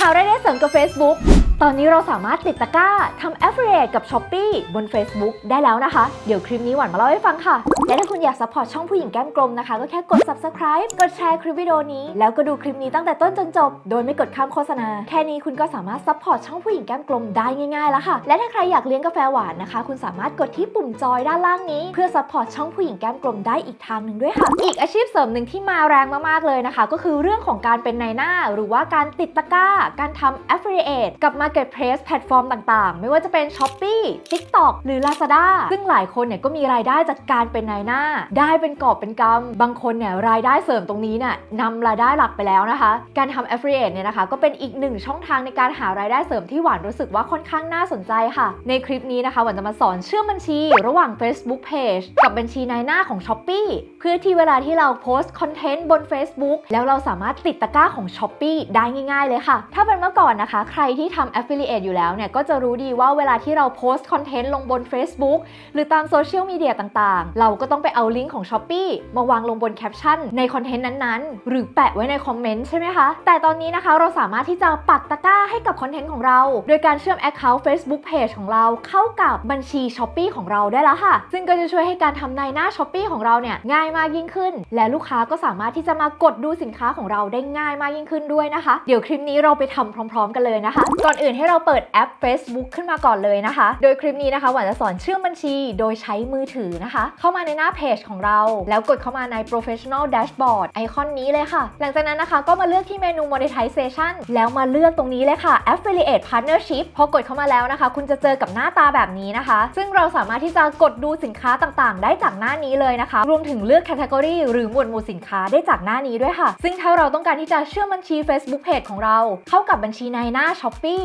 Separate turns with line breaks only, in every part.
หารายได้เสริมกับ Facebook ตอนนี้เราสามารถติดตะกร้าทำ affiliate กับ s h อ p e e บน Facebook ได้แล้วนะคะ เดี๋ยวคลิปนี้หวานมาเล่าให้ฟังค่ะ และถ้าคุณอยากสปอร์ตช่องผู้หญิงแก้มกลมนะคะ ก็แค่กด subscribe กดแชร์คลิปวิดีโอนี้ แล้วก็ดูคลิปนี้ตั้งแต่ต้นจนจบ โดยไม่กดข้ามโฆษณา แค่นี้คุณก็สามารถซัพพอร์ตช่องผู้หญิงแก้มกลมได้ง่ายๆแล้วค่ะ และถ้าใครอยากเลี้ยงกาแฟหวานนะคะ คุณสามารถกดที่ปุ่มจอยด้านล่างนี้ เพื่อซัพพอร์ตช่องผู้หญิงแก้มกลมได้อีกทางหนึ่งด้วยค่ะ อีกอาชีพเสริมหนึ่งที่มาแรงมากๆเลยนะคะ ก็คือเรื่องของการเป็นนายหน้า หรือว่าการติดตะกร้า การทำ affiliate กับ marketplace แพลตฟอร์มต่างๆ ไม่ว่าจะเป็น Shopee TikTok หรือ Lazada ซึ่งหลายคนเนี่ยก็มีรายได้จากการเป็นนายหน้า ได้เป็นกอบเป็นกำบางคนเนี่ยรายได้เสริมตรงนี้เนี่ยนำรายได้หลักไปแล้วนะคะ การทำ affiliate เนี่ยนะคะก็เป็นอีกหนึ่งช่องทางในการหารายได้เสริมที่หวานรู้สึกว่าค่อนข้างน่าสนใจค่ะ ในคลิปนี้นะคะหวานจะมาสอนเชื่อมบัญชี ระหว่าง Facebook Page กับบัญชีนายหน้าของ Shopee เพื่อที่เวลาที่เราโพสต์คอนเทนต์บน Facebook แล้วเราสามารถติดตะกร้าของ Shopee ได้ง่าย ๆเลยค่ะ ถ้าเป็นเมื่อก่อนนะคะ ใครที่ทำ affiliate อยู่แล้วเนี่ยก็จะรู้ดีว่าเวลาที่เราโพสต์คอนเทนต์ลงบน Facebook หรือตามโซเชียลมีเดียต่างๆ เราก็ต้องไปเอาลิงก์ของ Shopee มาวางลงบนแคปชั่นในคอนเทนต์นั้นๆ หรือแปะไว้ในคอมเมนต์ใช่ไหมคะ แต่ตอนนี้นะคะเราสามารถที่จะปักตะกร้าให้กับคอนเทนต์ของเรา โดยการเชื่อม Account Facebook Page ของเราเข้ากับบัญชี Shopee ของเราได้แล้วค่ะ ซึ่งก็จะช่วยให้การทำนายหน้า Shopee ของเราเนี่ยง่ายมากยิ่งขึ้น และลูกค้าก็สามารถที่จะมากดดูสินค้าของเราได้ง่ายมากยิ่งขึ้นด้วยนะคะ เดี๋ยวคลิปนี้เราไปทำพร้อม ๆ กันเลยนะคะก่อนอื่นให้เราเปิดแอป Facebook ขึ้นมาก่อนเลยนะคะ โดยคลิปนี้นะคะหวานจะสอนเชื่อมบัญชีโดยใช้มือถือนะคะ เข้ามาในหน้าเพจของเรา แล้วกดเข้ามาใน professional dashboard ไอคอนนี้เลยค่ะ หลังจากนั้นนะคะก็มาเลือกที่เมนู monetization แล้วมาเลือกตรงนี้เลยค่ะ affiliate partnership พอกดเข้ามาแล้วนะคะ คุณจะเจอกับหน้าตาแบบนี้นะคะ ซึ่งเราสามารถที่จะกดดูสินค้าต่างๆ ได้จากหน้านี้เลยนะคะ รวมถึงเลือก category หรือหมวดหมู่สินค้าได้จากหน้านี้ด้วยค่ะ ซึ่งถ้าเราต้องการที่จะเชื่อมบัญชี Facebook Page ของเรา เข้ากับบัญชีในหน้า Shopee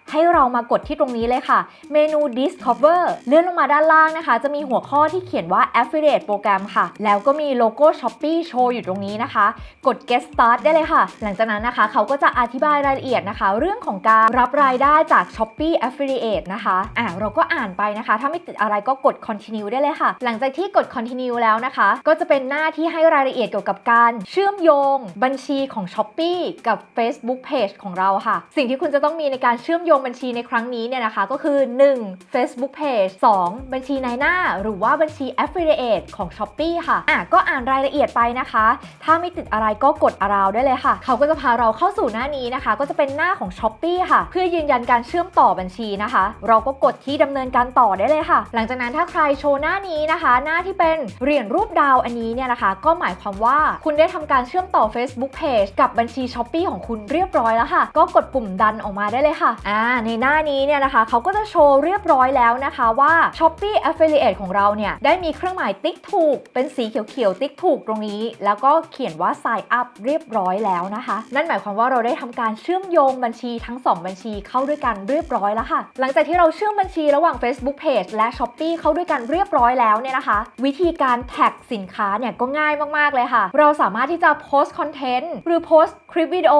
ให้เรามากดที่ตรงนี้เลยค่ะ เมนู Discover เลื่อนลงมาด้านล่างนะคะ จะมีหัวข้อที่เขียนว่า Affiliate Program ค่ะ แล้วก็มีโลโก้ Shopee โชว์อยู่ตรงนี้นะคะ กด Get Start ได้เลยค่ะ หลังจากนั้นนะคะเขาก็จะอธิบายรายละเอียดนะคะ เรื่องของการรับรายได้จาก Shopee Affiliate นะคะอะเราก็อ่านไปนะคะ ถ้าไม่ติดอะไรก็กด Continue ได้เลยค่ะ หลังจากที่กด Continue แล้วนะคะ ก็จะเป็นหน้าที่ให้รายละเอียดเกี่ยวกับการเชื่อมโยง บัญชีของ Shopee กับ Facebook Page ของเราค่ะ สิ่งที่คุณจะต้องมีในการเชื่อมโยงงบัญชีในครั้งนี้เนี่ยนะคะก็คือ 1. Facebook Page 2. บัญชีนายหน้า หรือว่าบัญชี Affiliate ของ Shopee ค่ะอะ ก็อ่านรายละเอียดไปนะคะ ถ้าไม่ติดอะไรก็กดอาราวได้เลยค่ะ เขาก็จะพาเราเข้าสู่หน้านี้นะคะ ก็จะเป็นหน้าของ Shopee ค่ะ เพื่อยืนยันการเชื่อมต่อบัญชีนะคะ เราก็กดที่ดำเนินการต่อได้เลยค่ะ หลังจากนั้นถ้าใครโชว์หน้านี้นะคะ หน้าที่เป็นเหรียญรูปดาวอันนี้เนี่ยนะคะ ก็หมายความว่าคุณได้ทำการเชื่อมต่อ Facebook Page กับบัญชี Shopee ของคุณเรียบร้อยแล้วค่ะ ก็กดปุ่มดันออกมาได้เลยค่ะอ่าในหน้านี้เนี่ยนะคะเขาก็จะโชว์เรียบร้อยแล้วนะคะว่า Shopee Affiliate ของเราเนี่ย ได้มีเครื่องหมายติ๊กถูก เป็นสีเขียวๆ ติ๊กถูกตรงนี้ แล้วก็เขียนว่า sign up เรียบร้อยแล้วนะคะ นั่นหมายความว่าเราได้ทำการเชื่อมโยงบัญชีทั้ง 2 บัญชีเข้าด้วยกันเรียบร้อยแล้วค่ะ หลังจากที่เราเชื่อมบัญชีระหว่าง Facebook Page และ Shopee เข้าด้วยกันเรียบร้อยแล้วเนี่ยนะคะ วิธีการแท็กสินค้าเนี่ยก็ง่ายมากๆเลยค่ะ เราสามารถที่จะโพสต์คอนเทนต์หรือโพสต์คลิปวิดีโอ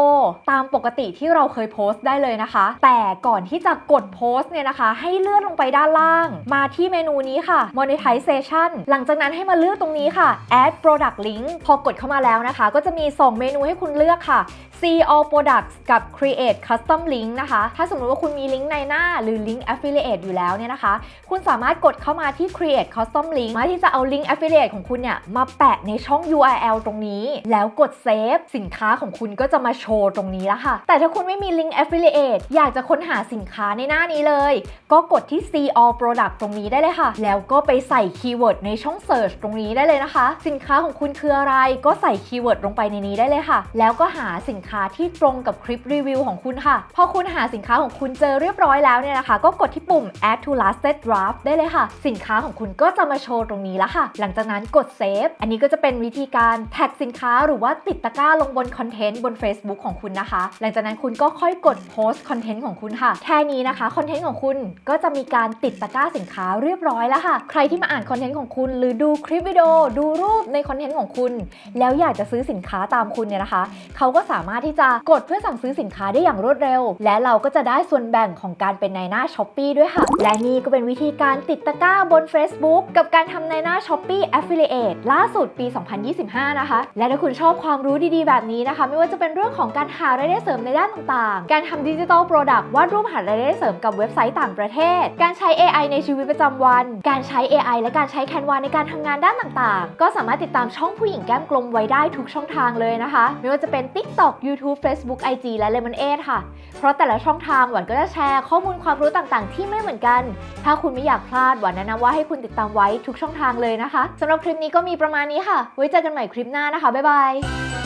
ตามปกติที่เราเคยโพสต์ได้เลยนะคะ แต่ก่อนที่จะกดโพสต์เนี่ยนะคะ ให้เลื่อนลงไปด้านล่าง มาที่เมนูนี้ค่ะ monetization หลังจากนั้นให้มาเลือกตรงนี้ค่ะ add product link พอกดเข้ามาแล้วนะคะ ก็จะมี 2 เมนูให้คุณเลือกค่ะ see all products กับ create custom link นะคะ ถ้าสมมติว่าคุณมีลิงก์ในหน้าหรือลิงก์ affiliate อยู่แล้วเนี่ยนะคะ คุณสามารถกดเข้ามาที่ create custom link มาที่จะเอาลิงก์ affiliate ของคุณเนี่ย มาแปะในช่อง URL ตรงนี้ แล้วกด save สินค้าของคุณก็จะมาโชว์ตรงนี้แล้วค่ะ แต่ถ้าคุณไม่มีลิงก์ affiliate อยากจะค้นหาสินค้าในหน้านี้เลย ก็กดที่ see all product ตรงนี้ได้เลยค่ะ แล้วก็ไปใส่คีย์เวิร์ดในช่อง search ตรงนี้ได้เลยนะคะ สินค้าของคุณคืออะไร ก็ใส่คีย์เวิร์ดลงไปในนี้ได้เลยค่ะ แล้วก็หาสินค้าที่ตรงกับคลิปรีวิวของคุณค่ะ พอคุณหาสินค้าของคุณเจอเรียบร้อยแล้วเนี่ยนะคะ ก็กดที่ปุ่ม add to lasted draft ได้เลยค่ะ สินค้าของคุณก็จะมาโชว์ตรงนี้แล้วค่ะ หลังจากนั้นกด save อันนี้ก็จะเป็นวิธีการแท็กสินค้าหรือว่าติดตะกร้าลงบนคอนเทนต์บน Facebook ของคุณนะคะ หลังจากนั้นคุณก็ค่อยกดโพสต์คอนเทนต์ของคุณคุณค่ะ แค่นี้นะคะคอนเทนต์ของคุณก็จะมีการติดตะกร้าสินค้าเรียบร้อยแล้วค่ะ ใครที่มาอ่านคอนเทนต์ของคุณ หรือดูคลิปวิดีโอดูรูปในคอนเทนต์ของคุณ แล้วอยากจะซื้อสินค้าตามคุณเนี่ยนะคะ เขาก็สามารถที่จะกดเพื่อสั่งซื้อสินค้าได้อย่างรวดเร็ว และเราก็จะได้ส่วนแบ่งของการเป็นในหน้าช้อปปีด้วยค่ะ และนี่ก็เป็นวิธีการติดตะกร้าบน Facebook กับการทำในหน้าช้อปปี้ Affiliate ล่าสุดปี 2025 นะคะ และถ้าคุณชอบความรู้ดีๆ แบบนี้นะคะ ไม่ว่าจะเป็นเรื่องของการหารายได้เสริมในด้านต่างๆ การทำดิจิทัลโปรดักต์วาดรูปหารายได้เสริมกับเว็บไซต์ต่างประเทศ การใช้ AI ในชีวิตประจำวัน การใช้ AI และการใช้ Canva ในการทำงานด้านต่างๆ ก็สามารถติดตามช่องผู้หญิงแก้มกลมไว้ได้ทุกช่องทางเลยนะคะ ไม่ว่าจะเป็น TikTok YouTube Facebook IG และ l e m o n a ค่ะ เพราะแต่ละช่องทางหวานก็จะแชร์ข้อมูลความรู้ต่างๆ ที่ไม่เหมือนกัน ถ้าคุณไม่อยากพลาดหวานแนะนำว่าให้คุณติดตามไว้ทุกช่องทางเลยนะคะสำหรับคลิปนี้ก็มีประมาณนี้ค่ะ ไว้เจอกันใหม่คลิปหน้านะคะบ๊ายบาย